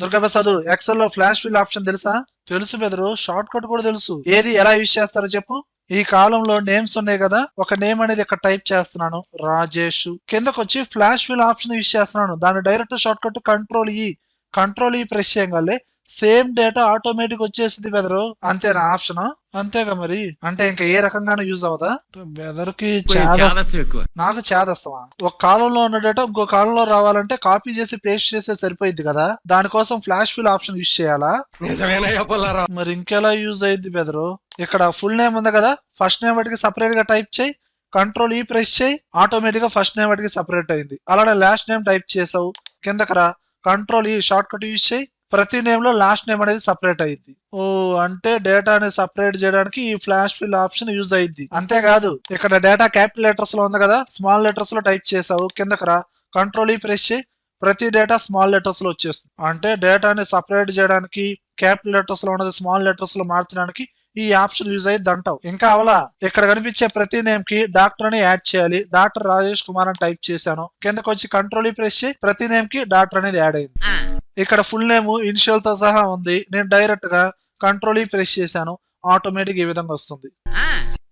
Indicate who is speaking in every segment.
Speaker 1: దుర్గాప్రసాద్ ఎక్సెల్లో flash fill option తెలుసా? తెలుసు బెదరు షార్ట్ కట్ కూడా తెలుసు. ఏది ఎలా యూజ్ చేస్తారో చెప్పు. ఈ కాలంలో నేమ్స్ ఉన్నాయి కదా ఒక నేమ్ అనేది ఇక్కడ టైప్ చేస్తున్నాను. రాజేష్. కిందకు వచ్చి ఫ్లాష్ ఫిల్ ఆప్షన్ యూజ్ చేస్తున్నాను. దాని direct shortcut control E control E press చేయగలే same data automatic వచ్చేసింది బెదరు అంతేనా? ఆప్షన్ అంతేగా మరి. అంటే ఇంకా ఏ రకంగానూ యూజ్ అవదా
Speaker 2: బెదర్కి
Speaker 1: నాకు చేదస్తావా ఒక కాలంలో ఉన్న డేటా ఇంకో కాలంలో రావాలంటే కాపీ చేసి పేస్ట్ చేస్తే సరిపోయింది కదా. దానికోసం ఫ్లాష్ ఫిల్ ఆప్షన్ యూజ్ చేయాలా? మరి ఇంకెలా యూజ్ అయింది బెదరు ఇక్కడ ఫుల్ నేమ్ ఉంది కదా. ఫస్ట్ నేమ్ వాటికి సపరేట్గా టైప్ చేయి. కంట్రోల్ ఈ ప్రెస్ చేయి. ఆటోమేటిక్గా ఫస్ట్ నేమ్ వాటికి సపరేట్ అయింది. అలానే లాస్ట్ నేమ్ టైప్ చేసావు. కిందకి రా control E short use చేయి. ప్రతి నేమ్లో లాస్ట్ నేమ్ అనేది సపరేట్ అయింది ఓ అంటే డేటా అనేది సపరేట్ చేయడానికి ఈ ఫ్లాష్ ఫిల్ ఆప్షన్ యూజ్ అయింది అంతేకాదు ఇక్కడ డేటా క్యాపిటల్ లెటర్స్లో ఉంది కదా స్మాల్ లెటర్స్లో టైప్ చేసావు కిందకి రా. కంట్రోల్ ఈ ప్రెస్ చేయి ప్రతి డేటా స్మాల్ లెటర్స్లో వచ్చేస్తుంది. అంటే డేటాని సపరేట్ చేయడానికి క్యాపిటల్ లెటర్స్లో ఉన్నది స్మాల్ లెటర్స్లో మార్చడానికి ఈ ఆప్షన్ యూజ్ అయ్యింది అంటావు ఇంకా అవలా ఇక్కడ కనిపించే ప్రతి నేమ్కి డాక్టర్ అని యాడ్ చేయాలి. డాక్టర్ రాజేష్ కుమార్ అని టైప్ చేశాను. కిందకి వచ్చి కంట్రోల్ ప్రెస్ చేయి ప్రతి నేమ్కి డాక్టర్ అనేది యాడ్ అయింది. ఇక్కడ ఫుల్ నేమ్ ఇనిషియల్తో సహా ఉంది. నేను డైరెక్ట్గా కంట్రోల్ ప్రెస్ చేశాను. ఆటోమేటిక్ ఈ విధంగా వస్తుంది.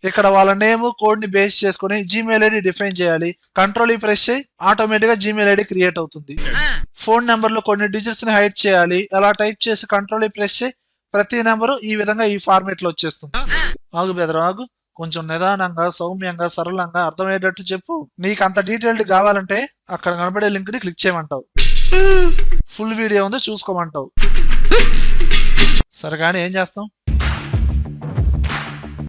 Speaker 1: ఇక్కడ వాళ్ళ నేమ్ కోడ్ని బేస్ చేసుకుని జీమెయిల్ ఐడి డిఫైన్ చేయాలి. కంట్రోల్ ఈ ప్రెస్ చేయి ఆటోమేటిక్గా జీమెయిల్ ఐడి క్రియేట్ అవుతుంది. ఫోన్ నెంబర్లో కొన్ని డిజిట్స్ని హైడ్ చేయాలి. అలా టైప్ చేసి కంట్రోల్ ఈ ప్రెస్ చేయి ప్రతి నెంబరు ఈ విధంగా ఈ ఫార్మేట్లో వచ్చేస్తుంది. ఆగు బెదరు ఆగు. కొంచెం నిదానంగా సౌమ్యంగా సరళంగా అర్థమయ్యేటట్టు చెప్పు. నీకు అంత డీటెయిల్డ్ కావాలంటే అక్కడ కనబడే లింక్ని క్లిక్ చేయమంటావు. ఫుల్ వీడియో ఉంది చూసుకోమంటావు. సరే కానీ ఏం చేస్తాం?